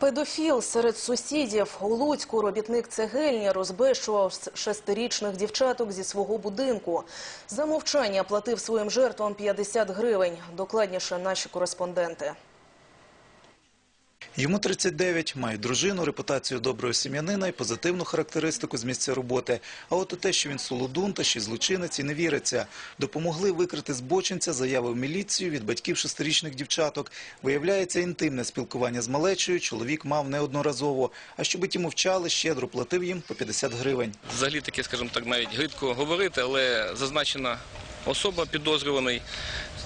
Педофіл серед сусідів у Луцьку робітник цегельні розбещував шестирічних дівчаток зі свого будинку. За мовчання платив своїм жертвам 50 гривень. Докладніше наші кореспонденти. Йому 39, має дружину, репутацію доброго сім'янина і позитивну характеристику з місця роботи. А от у те, що він солодун та ще злочинець, і не віриться. Допомогли викрити збочинця заяви в міліцію від батьків шестирічних дівчаток. Виявляється, інтимне спілкування з малечою чоловік мав неодноразово. А щоби ті мовчали, щедро платив їм по 50 гривень. Взагалі таке, скажімо так, навіть гидко говорити, але зазначена особа підозрюваний,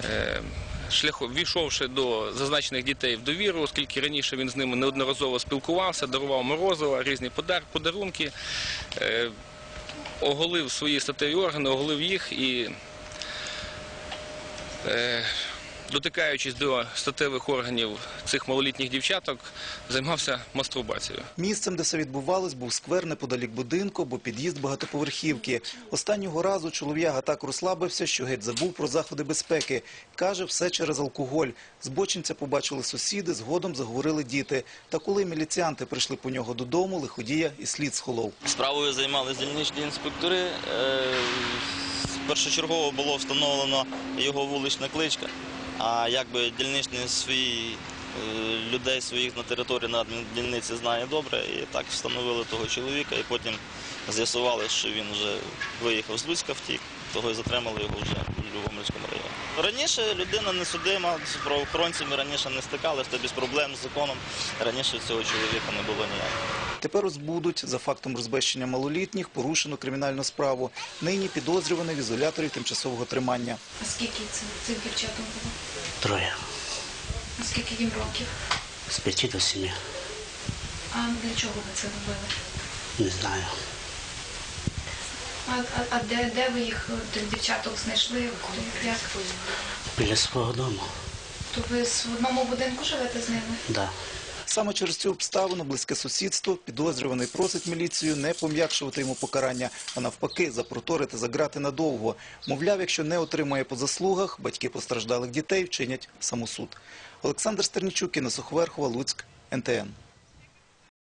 е, шляхом війшовши до зазначених дітей в довіру, оскільки раніше він з ними неодноразово спілкувався, дарував морозива, різні подар- подарунки, е, оголив свої статеві органи, оголив їх і. Дотикаючись до статевих органів цих малолітніх дівчаток, займався мастурбацією. Місцем, де все відбувалось, був сквер неподалік будинку або під'їзд багатоповерхівки. Останнього разу чолов'яга так розслабився, що геть забув про заходи безпеки. Каже, все через алкоголь. Збочинця побачили сусіди, згодом заговорили діти. Та коли міліціанти прийшли по нього додому, лиходія і слід схолов. Справою займалися дільничні інспектори. Е, Першочергово було встановлено його вулична кличка. А якби дільничний свій е, людей своїх на території на дільниці знає добре, і так встановили того чоловіка, і потім з'ясували, що він вже виїхав з Луцька втік, того і затримали його вже в Любомирському районі. Раніше людина не судима, з правоохоронцями раніше не стикалися, та без проблем з законом. Раніше цього чоловіка не було ніякого. Тепер розбудуть. За фактом розбещення малолітніх порушено кримінальну справу. Нині підозрюваний в ізоляторі тимчасового тримання. А скільки цим, цим дівчатам було? Троє. А скільки їм років? З п'яти до сім'ї. А для чого ви це робили? Не знаю. А, а, а де, де ви їх, е, тих дівчаток, знайшли? Як? Біля свого дому. То ви в одному будинку живете з ними? Да. Саме через цю обставину близьке сусідство підозрюваний просить міліцію не пом'якшувати йому покарання, а навпаки запроторити за грати надовго. Мовляв, якщо не отримає по заслугах, батьки постраждалих дітей вчинять самосуд. Олександр Стернічук, Інна Сухверхова, Луцьк, НТН.